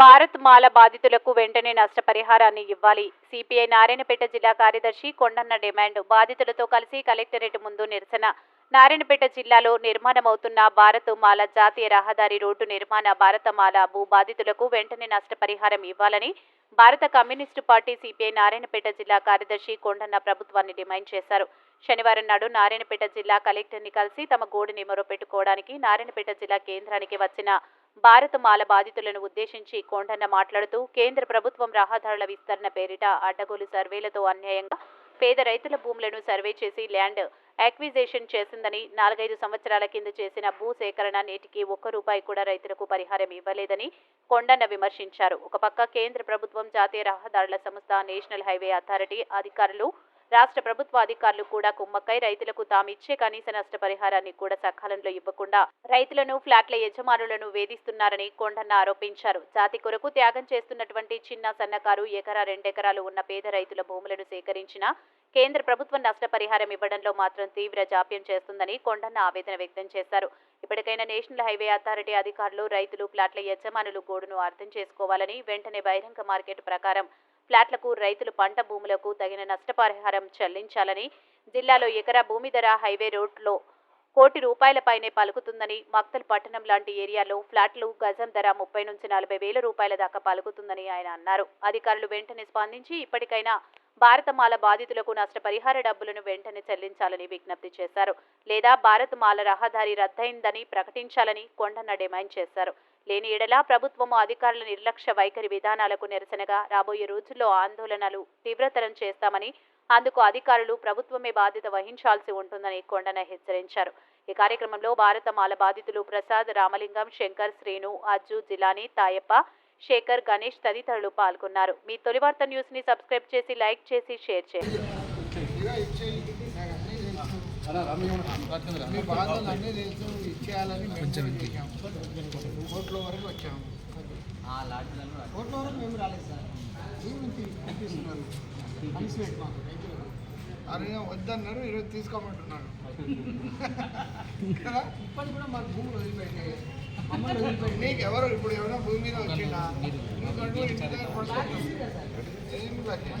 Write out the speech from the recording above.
Bharat Mala బాధితులకు వెంటనే నష్టపరిహారాన్ని ఇవ్వాలి. సిపిఐ నారాయణపేట జిల్లా కార్యదర్శి కొండన్న డిమాండ్. బాధితులతో కలిసి కలెక్టరేట్ ముందు నిరసన. నారాయణపేట జిల్లాలో నిర్మాణమవుతున్న భారత్ మాల జాతీయ రహదారి రోడ్డు నిర్మాణ భారతమాల భూ బాధితులకు వెంటనే నష్టపరిహారం ఇవ్వాలని భారత కమ్యూనిస్టు పార్టీ సిపిఐ నారాయణపేట జిల్లా కార్యదర్శి కొండన్న ప్రభుత్వాన్ని డిమాండ్ చేశారు. శనివారం నాడు నారాయణపేట జిల్లా కలెక్టర్ని కలిసి తమ గోడుని మొరపెట్టుకోవడానికి నారాయణపేట జిల్లా కేంద్రానికి వచ్చిన భారత మాల బాధితులను ఉద్దేశించి కొండన్న మాట్లాడుతూ కేంద్ర ప్రభుత్వం రహదారుల విస్తరణ పేరిట అడ్డగోలు సర్వేలతో అన్యాయంగా పేద రైతుల భూములను సర్వే చేసి ల్యాండ్ అక్విజేషన్ చేసిందని నాలుగైదు సంవత్సరాల కింద చేసిన భూ సేకరణ నేటికి ఒక్క రూపాయి కూడా రైతులకు పరిహారం ఇవ్వలేదని కొండన్న విమర్శించారు. ఒక పక్క కేంద్ర ప్రభుత్వం జాతీయ రహదారుల సంస్థ నేషనల్ హైవే అథారిటీ అధికారులు రాష్ట్ర ప్రభుత్వ అధికారులు కూడా కుమ్మక్కై రైతులకు తామిచ్చే కనీస నష్టపరిహారాన్ని కూడా సకాలంలో ఇవ్వకుండా రైతులను ఫ్లాట్ల యజమానులను వేధిస్తున్నారని కొండన్న ఆరోపించారు. జాతి కొరకు త్యాగం చేస్తున్నటువంటి చిన్న సన్నకారు ఎకరా రెండెకరాలు ఉన్న పేద రైతుల భూములను సేకరించిన కేంద్ర ప్రభుత్వం నష్టపరిహారం ఇవ్వడంలో మాత్రం తీవ్ర జాప్యం చేస్తుందని కొండన్న ఆవేదన వ్యక్తం చేశారు. ఇప్పటికైనా నేషనల్ హైవే అథారిటీ అధికారులు రైతులు ఫ్లాట్ల యజమానులు గోడును అర్థం చేసుకోవాలని వెంటనే బహిరంగ మార్కెట్ ప్రకారం ఫ్లాట్లకు రైతులు పంట భూములకు తగిన నష్టపరిహారం చెల్లించాలని జిల్లాలో ఎకరా భూమి ధర హైవే రోడ్లో కోటి రూపాయలపైనే పలుకుతుందని మక్తల్ పట్టణం లాంటి ఏరియాలో ఫ్లాట్లు గజం ధర ముప్పై నుంచి నలభై వేల రూపాయల దాకా పలుకుతుందని ఆయన అన్నారు. అధికారులు వెంటనే స్పందించి ఇప్పటికైనా భారతమాల బాధితులకు నష్టపరిహార డబ్బులను వెంటనే చెల్లించాలని విజ్ఞప్తి చేశారు. లేదా భారతమాల రహదారి రద్దయిందని ప్రకటించాలని కొండన్న డిమాండ్ చేశారు. లేని ఎడలా ప్రభుత్వము అధికారుల నిర్లక్ష్య వైఖరి విధానాలకు నిరసనగా రాబోయే రోజుల్లో ఆందోళనలు తీవ్రతరం చేస్తామని అందుకు అధికారులు ప్రభుత్వమే బాధ్యత వహించాల్సి ఉంటుందని కొండన హెచ్చరించారు. ఈ కార్యక్రమంలో భారత మాల బాధితులు ప్రసాద్ రామలింగం శంకర్ శ్రీను అజ్జు జిలాని తాయప్ప శేఖర్ గణేష్ తదితరులు పాల్గొన్నారు. మీ తొలి వార్త న్యూస్ని సబ్స్క్రైబ్ చేసి లైక్ చేసి షేర్ చేయండి. మీ బాధలు అన్నీ తెలుసు ఇచ్చేయాలని కోట్ల వరకు వచ్చాము కోట్ల వరకు మేము రాలేదు సార్ పంపిస్తున్నారు పనిష్మెంట్ మాకు అరే వద్దన్నారు ఈరోజు తీసుకోమంటున్నాడు కదా ఇప్పటికి కూడా మాకు భూములు వదిలిపెట్టాయి మమ్మల్ని వదిలిపెట్టి నీకు ఎవరు ఇప్పుడు ఎవరైనా భూమి మీద వచ్చిందా ఇంటి దగ్గర ఏం లక్ష్యం?